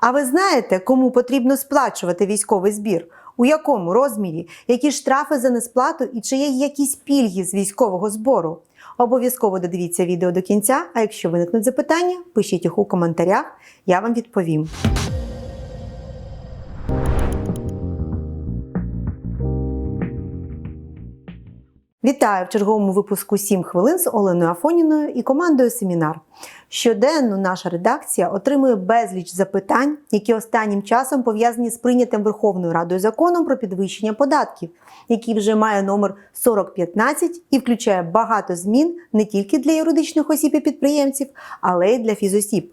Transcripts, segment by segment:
А ви знаєте, кому потрібно сплачувати військовий збір? У якому розмірі, які штрафи за несплату і чи є якісь пільги з військового збору? Обов'язково додивіться відео до кінця, а якщо виникнуть запитання, пишіть їх у коментарях, я вам відповім. Вітаю в черговому випуску «7 хвилин з Оленою Афоніною і командою Семінар. Щоденно наша редакція отримує безліч запитань, які останнім часом пов'язані з прийнятим Верховною Радою законом про підвищення податків, який вже має номер 4015 і включає багато змін не тільки для юридичних осіб і підприємців, але й для фізосіб.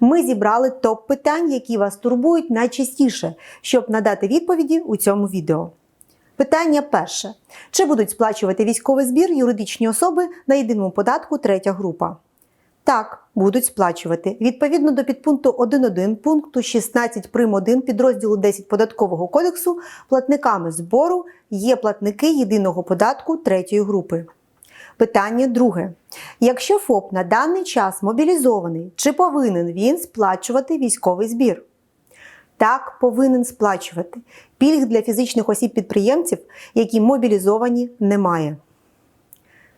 Ми зібрали топ питань, які вас турбують найчастіше, щоб надати відповіді у цьому відео. Питання перше: чи будуть сплачувати військовий збір юридичні особи на єдиному податку третя група? Так, будуть сплачувати. Відповідно до підпункту 1.1 пункту 16 прим. 1 підрозділу 10 податкового кодексу, платниками збору є платники єдиного податку третьої групи. Питання друге. Якщо ФОП на даний час мобілізований, чи повинен він сплачувати військовий збір? Так, повинен сплачувати. Пільг для фізичних осіб-підприємців, які мобілізовані, немає.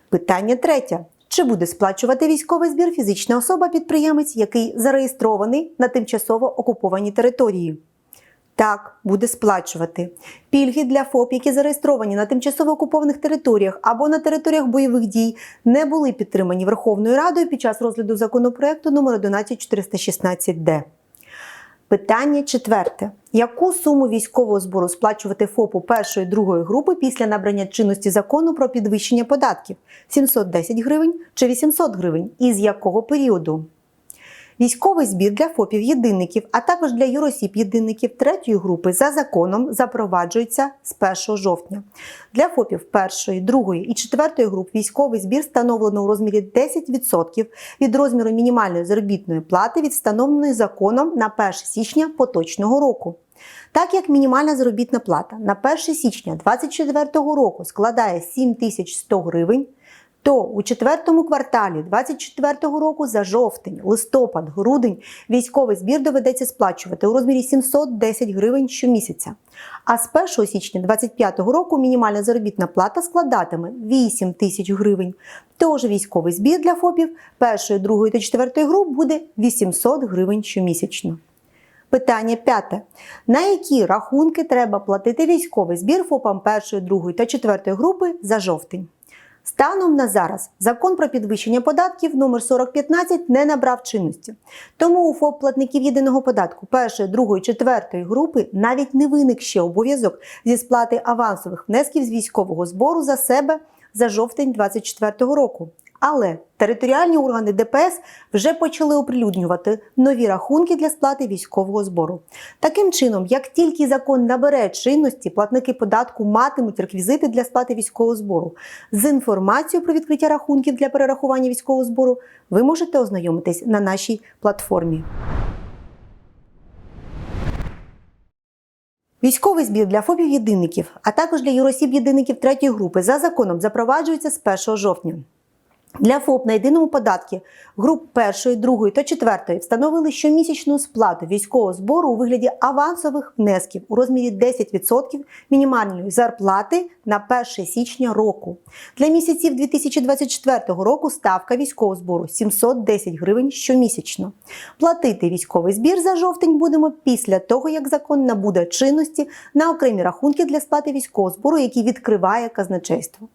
Питання третє. Чи буде сплачувати військовий збір фізична особа-підприємець, який зареєстрований на тимчасово окупованій території? Так, буде сплачувати. Пільги для ФОП, які зареєстровані на тимчасово окупованих територіях або на територіях бойових дій, не були підтримані Верховною Радою під час розгляду законопроекту номер 11416-д. Питання четверте: яку суму військового збору сплачувати ФОПу першої другої групи після набрання чинності закону про підвищення податків 710 гривень чи 800 гривень? І з якого періоду? Військовий збір для ФОПів єдинників, а також для юросіб єдинників третьої групи за законом запроваджується з 1 жовтня. Для ФОПів першої, другої і четвертої груп військовий збір встановлено у розмірі 10% від розміру мінімальної заробітної плати від встановленої законом на 1 січня поточного року. Так як мінімальна заробітна плата на 1 січня 2024 року складає 7100 гривень, то у четвертому кварталі 2024 року за жовтень, листопад, грудень військовий збір доведеться сплачувати у розмірі 710 гривень щомісяця. А з 1 січня 2025 року мінімальна заробітна плата складатиме 8 тисяч гривень. Тож військовий збір для ФОПів першої, другої та четвертої груп буде 800 гривень щомісячно. Питання п'яте. На які рахунки треба платити військовий збір ФОПам першої, другої та четвертої групи за жовтень? Станом на зараз закон про підвищення податків номер 4015 не набрав чинності. Тому у ФОП платників єдиного податку першої, другої, четвертої групи навіть не виник ще обов'язок зі сплати авансових внесків з військового збору за себе за жовтень 2024 року. Але територіальні органи ДПС вже почали оприлюднювати нові рахунки для сплати військового збору. Таким чином, як тільки закон набере чинності, платники податку матимуть реквізити для сплати військового збору. З інформацією про відкриття рахунків для перерахування військового збору ви можете ознайомитись на нашій платформі. Військовий збір для ФОПів єдинників, а також для юросіб єдинників третьої групи за законом запроваджується з 1 жовтня. Для ФОП на єдиному податку груп першої, другої та четвертої встановили щомісячну сплату військового збору у вигляді авансових внесків у розмірі 10% мінімальної зарплати на 1 січня року. Для місяців 2024 року ставка військового збору 710 гривень щомісячно. Платити військовий збір за жовтень будемо після того, як закон набуде чинності на окремі рахунки для сплати військового збору, які відкриває казначейство.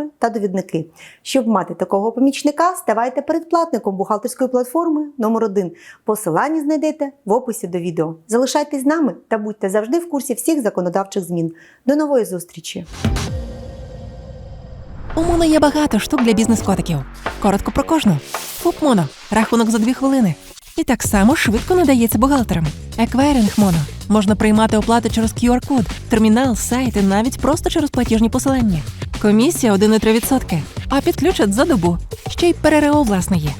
калькулятори та довідники. Щоб мати такого помічника, ставайте передплатником бухгалтерської платформи номер 1 Посилання знайдете в описі до відео. Залишайтесь з нами та будьте завжди в курсі всіх законодавчих змін. До нової зустрічі! У Моно є багато штук для бізнес-котиків. Коротко про кожну. Фуп Моно. Рахунок за дві хвилини. і так само швидко надається бухгалтерам. Еквайринг Моно можна приймати оплати через QR-код, термінал, сайт і навіть просто через платіжні посилання. Комісія 1,3%, а підключать за добу. Ще й ПРРО власне є.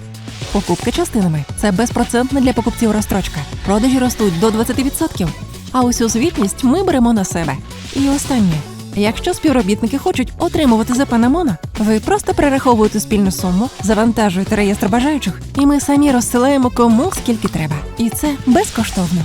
Покупки частинами це безпроцентна для покупців розстрочка. Продажі ростуть до 20%. А усю звітність ми беремо на себе. І останнє. Якщо співробітники хочуть отримувати ЗП на Моно, ви просто перераховуєте спільну суму, завантажуєте реєстр бажаючих, і ми самі розсилаємо кому скільки треба. І це безкоштовно.